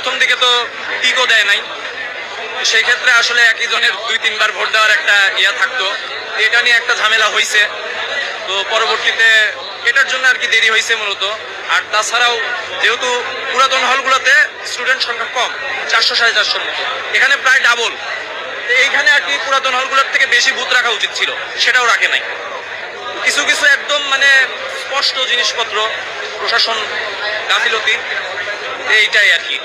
প্রথম দিকে তো টিকও দেয় নাই। সেই ক্ষেত্রে আসলে একই জনের দুই, তিনবার ভোট দেওয়ার একটা ইয়া থাকতো। এটা নিয়ে একটা ঝামেলা হয়েছে তো পরবর্তীতে এটার জন্য আর কি দেরি হয়েছে মূলত। আর তাছাড়াও যেহেতু পুরাতন হলগুলোতে স্টুডেন্ট সংখ্যা কম, চারশো সাড়ে চারশোর মতো। এখানে প্রায় ডাবল। এইখানে আর কি পুরাতন হলগুলোর থেকে বেশি বুথ রাখা উচিত ছিল, সেটাও রাখে নাই। কিছু কিছু একদম মানে স্পষ্ট জিনিসপত্র, প্রশাসন, গাফিলতি। এইটাই আর কি।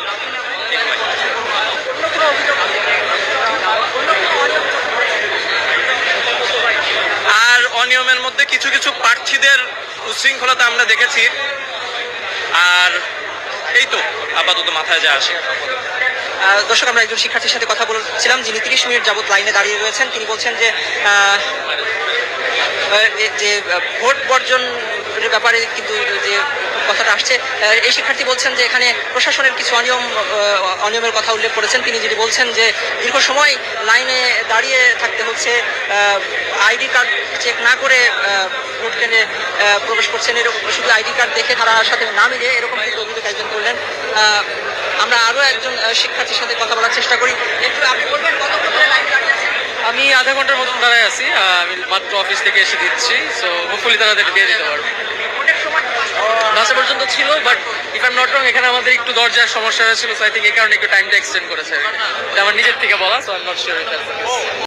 আর অনিয়মের মধ্যে কিছু কিছু প্রার্থীদের উশৃঙ্খলতা আমরা দেখেছি। আর এই তো আপাতত মাথায় যা আসে দর্শক, আমরা একজন শিক্ষার্থীর সাথে কথা বলছিলাম, যিনি তিরিশ মিনিট যাবত লাইনে দাঁড়িয়ে রয়েছেন। তিনি বলছেন যে যে ভোট বর্জনের ব্যাপারে কিন্তু যে আসছে এই শিক্ষার্থী বলছেন যে এখানে প্রশাসনের কিছু অনিয়ম অনিয়মের কথা উল্লেখ করেছেন। তিনি যেটি বলছেন যে দীর্ঘ সময় লাইনে দাঁড়িয়ে থাকতে হচ্ছে আইডি কার্ড চেক না করে ভোট কেন্দ্রে প্রবেশ করছেন এরকম শুধু আইডি কার্ড দেখে তারা সাথে না মিলে এরকম কিন্তু অভিযোগ একজন করলেন। আমরা আরও একজন শিক্ষার্থীর সাথে কথা বলার চেষ্টা করি। একটু আপনি বলবেন আছেন? আমি আধা ঘণ্টার মতন দাঁড়ায় আছি। আমি মাত্র অফিস থেকে এসে দিচ্ছি। সো হোপফুলি তারা তাদেরকে দিয়ে দিতে পারবে। ভোটের পর্যন্ত ছিল but if I not wrong এখানে আমাদের একটু দরজার সমস্যা হয়েছিল সো আই থিঙ্ক এই কারণে একটু টাইমটা এক্সটেন্ড করেছে আমার নিজের থেকে বলা so I am not sure